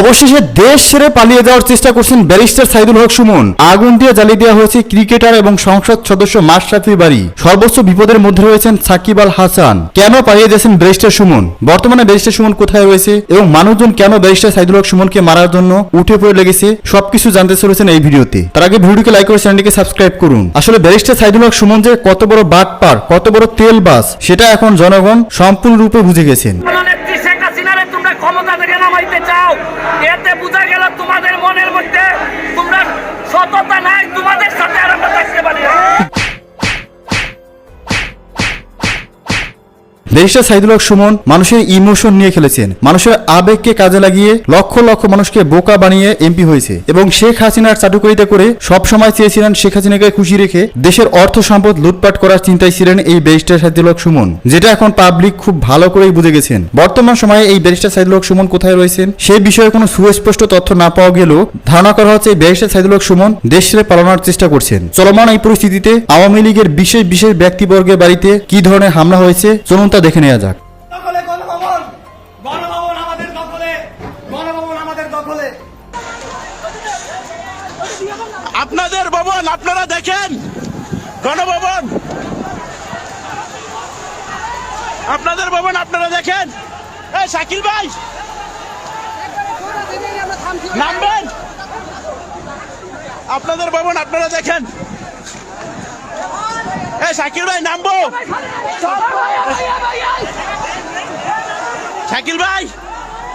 অবশেষে দেশ ছেড়ে পালিয়ে যাওয়ার চেষ্টা করছেন ব্যারিস্টার সাইদুল হক সুমন। আগুন দিয়ে জ্বালিয়ে দেওয়া হয়েছে ক্রিকেটার এবং সংসদ সদস্য মাশরাফির বাড়ি। সর্বোচ্চ বিপদের মধ্যে রয়েছেন সাকিব আল হাসান। কেন পালিয়ে যাচ্ছেন ব্যারিস্টার সুমন? বর্তমানে ব্যারিস্টার সুমন কোথায় রয়েছে এবং মানুষজন কেন ব্যারিস্টার সাইদুল হক সুমনকে মারার জন্য উঠে পড়ে লেগেছে সবকিছু জানতে চলেছেন এই ভিডিওতে। তার আগে ভিডিওকে লাইক করে চ্যানেলটিকে সাবস্ক্রাইব করুন। আসলে ব্যারিস্টার সাইদুল হক সুমন যে কত বড় বাট পার কত বড় তেল বাস সেটা এখন জনগণ সম্পূর্ণরূপে বুঝে গেছেন। ব্যারিস্টার সাইদুল হক সুমন মানুষের ইমোশন নিয়ে খেলেছেন। মানুষের আবেগকে কাজে লাগিয়ে লক্ষ লক্ষ মানুষকে বোকা বানিয়ে এমপি হয়েছে। এবং শেখ হাসিনার চাটুকরিতা করে সব সময় চেয়েছিলেন শেখ হাসিনাকে খুশি রেখে দেশের অর্থ সম্পদ লুটপাট করার চিন্তায় ছিলেন এই ব্যারিস্টার সাইদুল হক সুমন। যেটা এখন পাবলিক খুব ভালো করেই বুঝে গেছেন। বর্তমান সময়ে এই ব্যারিস্টার সাইদুল হক সুমন কোথায় রয়েছেন সেই বিষয়ে কোনো সুস্পষ্ট তথ্য না পাওয়া গেলেও ধারণা করা হচ্ছে এই ব্যারিস্টার সাইদুল হক সুমন দেশ পালানোর চেষ্টা করছেন। চলমান এই পরিস্থিতিতে আওয়ামী লীগের বিশেষ বিশেষ ব্যক্তিবর্গের বাড়িতে কি ধরনের হামলা হয়েছে? চলুন তা দেখে নেওয়া যাক। আপনাদের ভবন আপনারা দেখেন। গণভবন। আপনাদের ভবন আপনারা দেখেন। এই শাকিল ভাই নামবেন। আপনাদের ভবন আপনারা দেখেন। শাকিল ভাই নামবো। শাকিল ভাই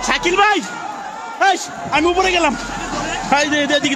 শাকিল ভাই। আমি উপরে গেলাম। এদিকে।